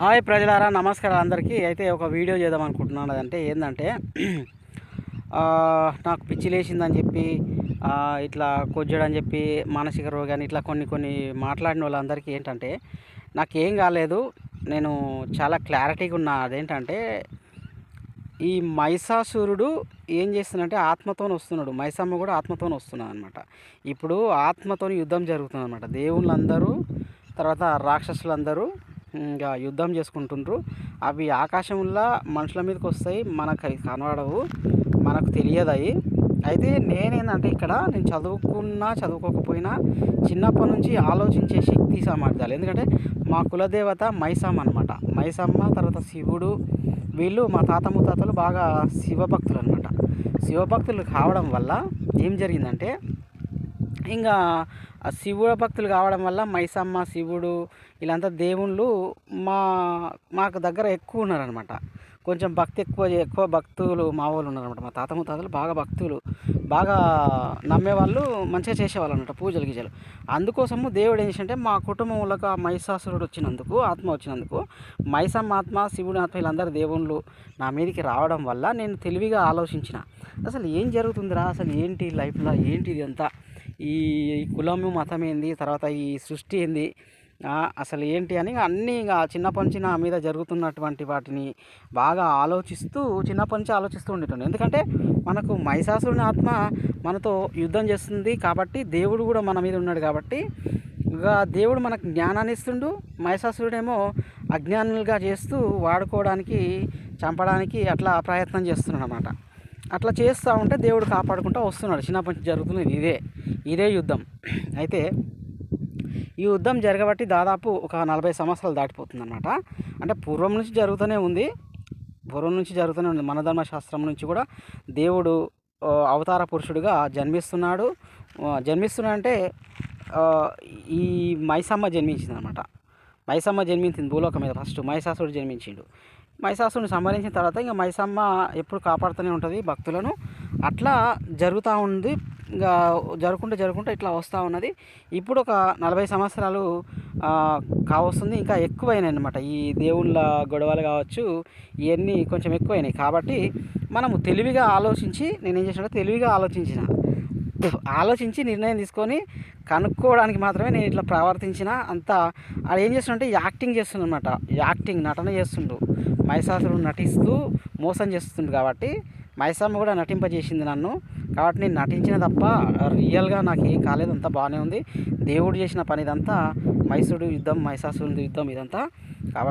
Hi ప్రజలారా నమస్కారం అందరికీ. అయితే ఒక వీడియో చేద్దాం అనుకుంటున్నాను. అదంటే ఏంటంటే నాకు పిచ్చి లేచిందని చెప్పి ఇట్లా కొజ్జడని చెప్పి మానసిక రోగాన్ని ఇట్లా కొన్ని కొన్ని మాట్లాడిన వాళ్ళందరికీ ఏంటంటే నాకేం కాలేదు. నేను చాలా క్లారిటీగా ఉన్నా. అదేంటంటే ఈ మైసాసురుడు ఏం చేస్తున్నాడంటే ఆత్మతో వస్తున్నాడు. మైసమ్మ కూడా ఆత్మతో వస్తున్నాడు అనమాట ఇప్పుడు ఆత్మతో యుద్ధం జరుగుతుంది అనమాట దేవుళ్ళందరూ తర్వాత రాక్షసులందరూ ఇంకా యుద్ధం చేసుకుంటుండ్రు. అవి ఆకాశంలో మనుషుల మీదకి వస్తాయి మనకు అవి కనబడవు మనకు తెలియదు అవి అయితే నేనేంటంటే ఇక్కడ నేను చదువుకున్నా చదువుకోకపోయినా చిన్నప్పటి నుంచి ఆలోచించే శక్తి సామర్థ్యాలు. ఎందుకంటే మా కులదేవత మైసమ్మ అనమాట మైసమ్మ తర్వాత శివుడు వీళ్ళు మా తాత ముత్తాతలు బాగా శివభక్తులు అనమాట శివభక్తులు కావడం వల్ల ఏం జరిగిందంటే ఇంకా శివుడు భక్తులు కావడం వల్ల మైసమ్మ శివుడు వీళ్ళంతా దేవుళ్ళు మా మాకు దగ్గర ఎక్కువ ఉన్నారనమాట కొంచెం భక్తి ఎక్కువ ఎక్కువ భక్తులు మా వాళ్ళు ఉన్నారనమాట మా తాత ముత్తాతలు బాగా భక్తులు. బాగా నమ్మేవాళ్ళు మంచిగా చేసేవాళ్ళు అనమాట పూజలు గీజలు. అందుకోసము దేవుడు ఏం చేసింటే మా కుటుంబంలోకి ఆ మైసాసురుడు వచ్చినందుకు ఆత్మ వచ్చినందుకు మైసమ్మ ఆత్మ శివుడు ఆత్మ వీళ్ళందరూ దేవుళ్ళు నా మీదకి రావడం వల్ల నేను తెలివిగా ఆలోచించిన. అసలు ఏం జరుగుతుందిరా? అసలు ఏంటి లైఫ్లో? ఏంటి ఇది అంతా ఈ కులము మతం ఏంది తర్వాత ఈ సృష్టి ఏంది అసలు ఏంటి అని అన్నీ ఇంకా చిన్నప్పటి నుంచి నా మీద జరుగుతున్నటువంటి వాటిని బాగా ఆలోచిస్తూ చిన్నప్పటి నుంచి ఆలోచిస్తూ ఉండేటండి ఎందుకంటే మనకు మహిషాసురుని ఆత్మ మనతో యుద్ధం చేస్తుంది కాబట్టి దేవుడు కూడా మన మీద ఉన్నాడు కాబట్టి ఇక దేవుడు మనకు జ్ఞానాన్ని ఇస్తుండు మహిషాసురుడేమో అజ్ఞానులుగా చేస్తూ వాడుకోవడానికి చంపడానికి అట్లా ప్రయత్నం చేస్తున్నాడు అనమాట అట్లా చేస్తూ ఉంటే దేవుడు కాపాడుకుంటూ వస్తున్నాడు. చిన్నప్పటి నుంచి జరుగుతున్నది ఇదే ఇదే యుద్ధం. అయితే ఈ యుద్ధం జరగబట్టి దాదాపు ఒక నలభై సంవత్సరాలు దాటిపోతుందన్నమాట. అంటే పూర్వం నుంచి జరుగుతూనే ఉంది. పూర్వం నుంచి జరుగుతూనే ఉంది. మన ధర్మశాస్త్రం నుంచి కూడా దేవుడు అవతార పురుషుడిగా జన్మిస్తున్నాడు. ఆ, జన్మిస్తున్నాడంటే ఈ మైసమ్మ జన్మించింది అనమాట మైసమ్మ జన్మించింది భూలోకం మీద ఫస్ట్. మైసాసుడు జన్మించిండు. మైసాసుడిని సంహరించిన తర్వాత ఇంకా మైసమ్మ ఎప్పుడు కాపాడుతూనే ఉంటుంది భక్తులను. అట్లా జరుగుతూ ఉంది. ఇంకా జరుగుకుంటూ జరుగుకుంటూ ఇట్లా వస్తూ ఉన్నది. ఇప్పుడు ఒక నలభై సంవత్సరాలు కావస్తుంది. ఇంకా ఎక్కువైనాయి అనమాట ఈ దేవుళ్ళ గొడవలు కావచ్చు ఇవన్నీ కొంచెం ఎక్కువైనాయి. కాబట్టి మనము తెలివిగా ఆలోచించి నేను ఏం చేసిన తెలివిగా ఆలోచించిన. ఆలోచించి నిర్ణయం తీసుకొని కనుక్కోవడానికి మాత్రమే నేను ఇట్లా ప్రవర్తించిన అంత అది ఏం చేస్తుంటే యాక్టింగ్ చేస్తుండనమాట యాక్టింగ్ నటన చేస్తుండు. మహిషాసురుడు నటిస్తూ మోసం చేస్తుండు కాబట్టి మైసమ్మ కూడా నటింపజేసింది నన్ను. కాబట్టి నేను నటించిన తప్ప రియల్గా నాకు ఏం కాలేదు అంతా బాగానే ఉంది. దేవుడు చేసిన పని ఇదంతా మైసూడు యుద్ధం మైసాసురుడి యుద్ధం ఇదంతా. కాబట్టి